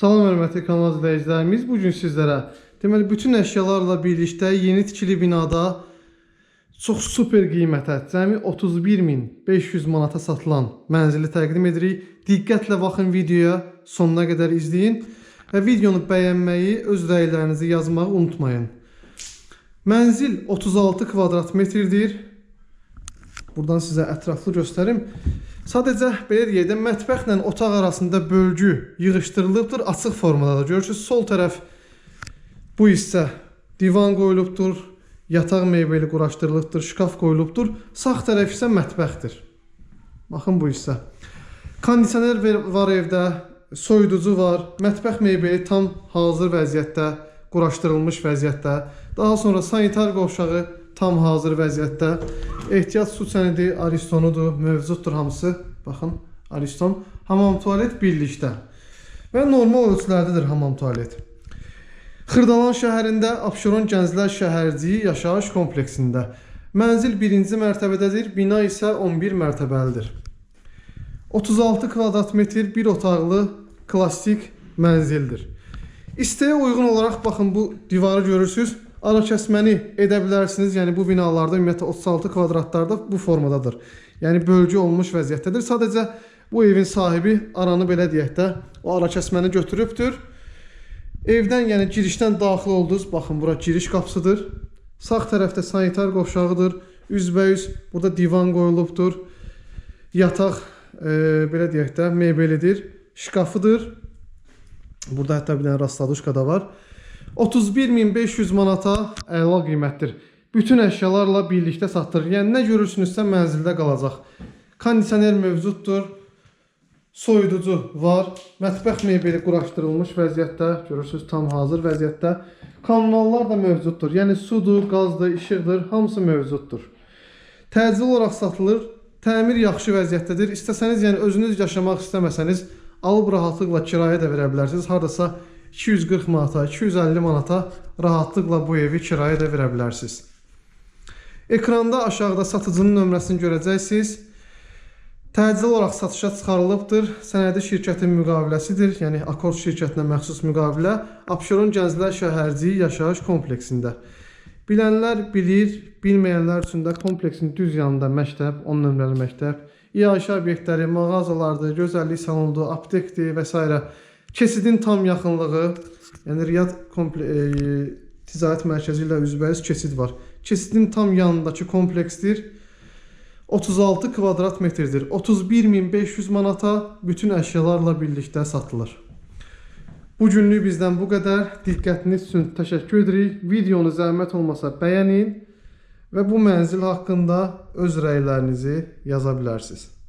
Salam hörmətli kanal izləyicilərimiz. Bu gün sizlərə deməli bütün əşyalarla birlikdə yeni tikili binada çox super qiymətə, cəmi 31500 manata satılan mənzili təqdim edirik. Diqqətlə baxın videoya, sonuna qədər izləyin və videonu bəyənməyi, öz rəylərinizi yazmağı unutmayın. Mənzil 36 kvadrat metrdir. Buradan sizə ətraflı göstərim. Sadəcə belə deyək də mətbəxlə otaq arasında bölgü yığışdırılıbdır, açıq formadadır. Görürsüz sol tərəf bu hissə divan qoyulubdur, yataq mebeli quraşdırılıbdır, şkaf qoyulubdur. Sağ tərəf isə mətbəxdir. Baxın bu hissə. Kondisioner var evdə, soyuducu var, mətbəx mebeli tam hazır vəziyyətdə, quraşdırılmış vəziyyətdə. Daha sonra sanitar qovşağı tam hazır vəziyyətdə. Ehtiyat su sənədi Aristonudur, mövcuddur hamısı. Baxın, Ariston. Hamam tualet birlikdə. Və normal ölçülərdədir hamam tualet. Xırdalan şəhərində Abşeron Gənclər Şəhərciyi yaşayış kompleksində. Mənzil 1-ci mərtəbədədir, bina isə 11 mərtəbəlidir. 36 kvadrat metr bir otaqlı klassik mənzildir. İstəyə uyğun olaraq baxın bu divarı görürsüz. Ara kəsməni edə bilərsiniz. Yəni bu binalarda ümumiyyətlə 36 kvadratlarda bu formadadır. Yəni bölgü olmuş vəziyyətdədir. Sadəcə bu evin sahibi aranı belə deyək də o ara kəsməni götürübdür. Evdən yəni girişdən daxil oldunuz. Baxın bura giriş qapısıdır. Sağ tərəfdə sanitar qovşağıdır. Üzbəüz burada divan qoyulubdur. Yataq e, belə deyək də mebelidir. Şkafıdır. Burada hətta bir dənə rastladuşka da var. 31500 manata əla qiymətdir. Bütün əşyalarla birlikdə satılır. Yəni nə görürsünüzsə mənzildə qalacaq. Kondisioner mövcuddur. Soyuducu var. Mətbəx mebeli quraşdırılmış vəziyyətdə. Görürsüz tam hazır vəziyyətdə. Kommunallar da mövcuddur. Yəni sudur, qazdır, işıqdır, hamısı mövcuddur. Təcil olaraq satılır. Təmir yaxşı vəziyyətdədir. İstəsəniz, yəni özünüz yaşamaq istəməsəniz, alıb rahatlıqla kirayə də verə bilərsiniz. Hardasa 240 manata, 250 manata rahatlıqla bu evi kirayə də verə bilərsiniz. Ekranda aşağıda satıcının nömrəsini görəcəksiniz. Təcil olaraq satışa çıxarılıbdır. Sənədi şirkətin müqaviləsidir. Yəni Akord şirkətinə məxsus müqavilə Abşeron Gənclər Şəhərciyi yaşayış kompleksində. Bilənlər bilir, bilməyənlər üçün də kompleksin düz yanında məktəb, 10 nömrəli məktəb, iaşə obyektləri, mağazalardır, gözəllik salonudur, aptekdir və s. Keçidin tam yaxınlığı, yəni Riyad komple e, ticarət mərkəzi ilə üzbəüz keçid var. Keçidin tam yanındakı kompleksdir. 36 kvadrat metrdir. 31500 manata bütün əşyalarla birlikdə satılır. Bu günlük bizdən bu qədər. Diqqətiniz üçün təşəkkür edirik. Videonu zəhmət olmasa bəyənin və bu mənzil haqqında öz rəylərinizi yaza bilərsiniz.